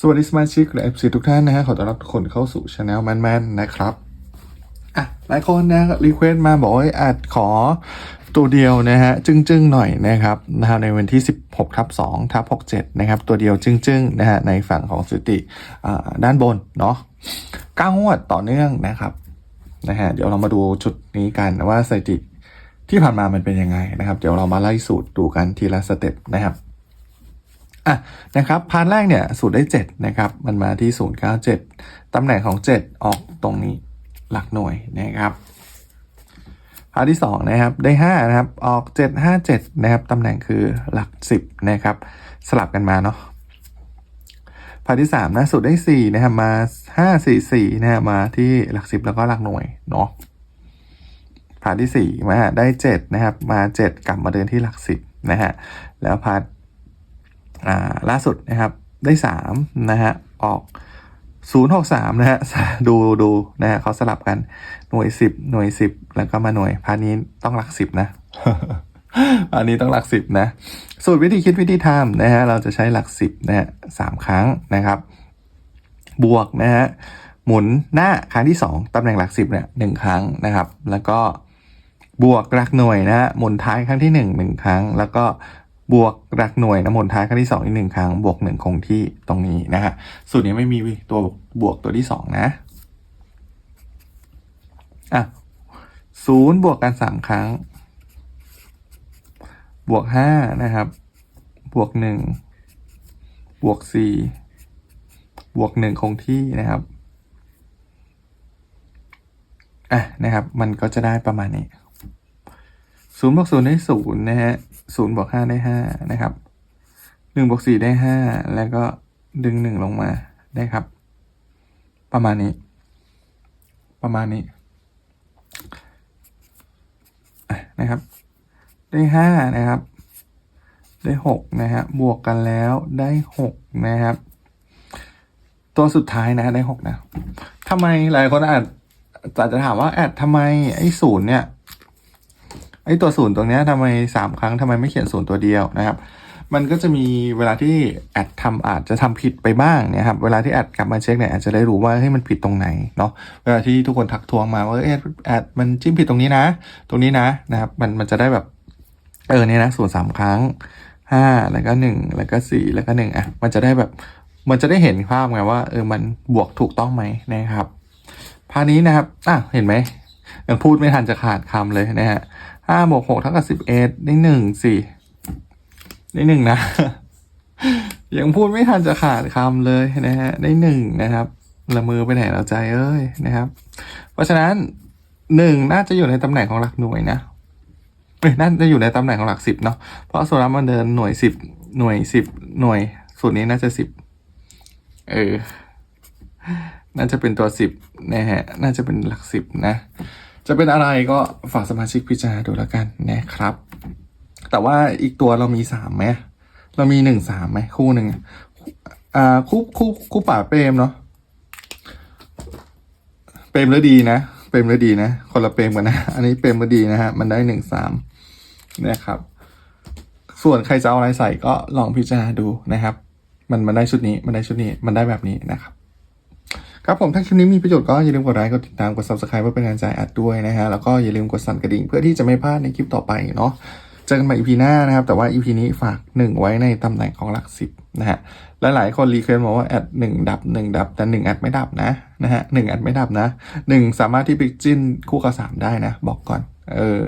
สวัสดีสมาชิกและเอฟซีทุกท่านนะฮะขอต้อนรับทุกคนเข้าสู่ช anel แมนแมนนะครับอะหลายคนนะรีเควสต์มาบอกว่าอาจขอตัวเดียวนะฮะจึ้งๆหน่อยนะครับนะครับในวันที่ 16ทับ2ทับ67นะครับตัวเดียวจึ้งๆนะฮะในฝั่งของสติอ่าด้านบนเนาะก้างวดต่อเนื่องนะครับนะฮะเดี๋ยวเรามาดูชุดนี้กันว่าสติที่ผ่านมามันเป็นยังไงนะครับ เดี๋ยวเรามาไล่สูตรดูกันทีละสเต็ปนะครับ อะนะครับพาร์ทแรกเนี่ยสูตรได้ 7 นะครับ มันมาที่ 097 ตำแหน่งของ 7 ออกตรงนี้หลักหน่วยนะครับพาร์ทที่2นะครับได้5นะครับออก 757 นะครับตำแหน่งคือหลัก 10 นะครับ สลับกันมาเนาะพาร์ทที่3นะสูตรได้ 4 นะครับมา 544 นะครับมาที่หลัก 10 แล้วก็หลักหน่วยเนาะพาร์ทที่4มาได้ 7 นะครับ มา 7 กลับมาเดินที่หลัก 10 นะฮะแล้วพาร์ท ล่าสุดนะครับได้สามนะฮะออกศูนย์หกสามนะฮะดูดูนะฮะเขาสลับกันหน่วยสิบหน่วยสิบแล้วก็มาหน่วยพานี้ต้องหลักสิบนะอันนี้ต้องหลักสิบนะ สูตรวิธีคิดวิธีทำนะฮะเราจะใช้หลักสิบนะฮะสามครั้งนะครับ บวกนะฮะหมุนหน้าครั้งที่สองตำแหน่งหลักสิบเนี่ยหนึ่งครั้งนะครับ แล้วก็บวกหลักหน่วยนะฮะหมุนท้ายครั้งที่หนึ่งหนึ่งครั้ง แล้วก็ บวกหลักหน่วยนะหมุนท้ายครั้งที่สองอีกหนึ่งครั้ง บวกหนึ่งคงที่ตรงนี้นะฮะสูตรนี้ไม่มีตัวบวกตัวที่สองนะอะศูนย์บวกกันสามครั้ง บวกห้านะครับ บวกหนึ่งบวกสี่บวกหนึ่งคงที่นะครับอะนะครับ มันก็จะได้ประมาณนี้ศูนย์บวกศูนย์ได้ศูนย์นะฮะ ศูนย์บวกห้าได้ห้านะครับหนึ่งบวกสี่ได้ห้าแล้วก็ดึงหนึ่งลงมาได้ครับ ประมาณนี้ ประมาณนี้นะครับ ได้ห้านะครับ ได้หกนะฮะบวกกันแล้วได้หกนะครับ ตัวสุดท้ายนะได้หกนะทำไมหลายคนอาจอาจจะถามว่าแอดทำไมไอ้ศูนย์เนี่ย ไอ้ตัวศูนย์ตรงเนี้ยทำไมสามครั้งทำไมไม่เขียนศูนย์ตัวเดียวนะครับ มันก็จะมีเวลาที่แอดทำอาจจะทำผิดไปบ้างเนี่ยครับเวลาที่แอดกลับมาเช็คเนี่ยอาจจะได้รู้ว่าเฮ้มันผิดตรงไหนเนาะเวลาที่ทุกคนทักทวงมาว่าเอ้ยแอดมันจิ้มผิดตรงนี้นะ ตรงนี้นะนะครับมันมันจะได้แบบเออเนี่ยนะศูนย์สามครั้งห้าแล้วก็หนึ่งแล้วก็สี่แล้วก็หนึ่งอะมันจะได้แบบมันจะได้เห็นภาพไงว่าเออมันบวกถูกต้องไหมนะครับพานี้นะครับอะเห็นไหม ยังพูดไม่ทันจะขาดคำเลยนะฮะห้าบวกหกเท่ากับสิบเอ็ดได้หนึ่งสี่ได้หนึ่งนะ ยังพูดไม่ทันจะขาดคำเลยนะฮะ ได้หนึ่งนะครับละมือไปไหนเราใจเอ้ยนะครับ เพราะฉะนั้นหนึ่งน่าจะอยู่ในตำแหน่งของหลักหน่วยนะเอ้ยน่าจะอยู่ในตำแหน่งของหลักสิบเนาะเพราะโซลัมมันเดินหน่วยสิบหน่วยสิบหน่วยส่วนนี้น่าจะสิบเออ น่าจะเป็นตัวสิบนะฮะ น่าจะเป็นหลักสิบนะ จะเป็นอะไรก็ฝากสมาชิกพิจารณาดูแล้วกันนะครับ แต่ว่าอีกตัวเรามีสามไหมเรามีหนึ่งสามไหมคู่หนึ่งอ่าคู่คู่คู่ป่าเปรมเนาะเปรมแล้วดีนะเปรมแล้วดีนะ คนละเปรมกันนะ อันนี้เปรมแล้วดีนะฮะมันได้หนึ่งสามนะครับ ส่วนใครจะเอาอะไรใส่ก็ลองพิจารณาดูนะครับ มันมันได้ชุดนี้มันได้ชุดนี้มันได้แบบนี้นะครับ ครับผมถ้าคลิปนี้มีประโยชน์ก็อย่าลืมกดไลค์กดติดตามกด subscribe เพื่อเป็นกำลังใจอัดด้วยนะฮะแล้วก็อย่าลืมกดสั่นกระดิ่งเพื่อที่จะไม่พลาดในคลิปต่อไปเนาะเจอกันใหม่ EP หน้านะครับ แต่ว่า EP นี้ฝากหนึ่งไว้ในตำแหน่งของหลักสิบนะฮะและหลายคนรีเควสต์มาว่าแอดหนึ่งดับหนึ่งดับ แต่หนึ่งแอดไม่ดับนะนะฮะหนึ่งแอดไม่ดับนะหนึ่งสามารถที่ไปจิ้นคู่กับสามได้นะ บอกก่อน เออ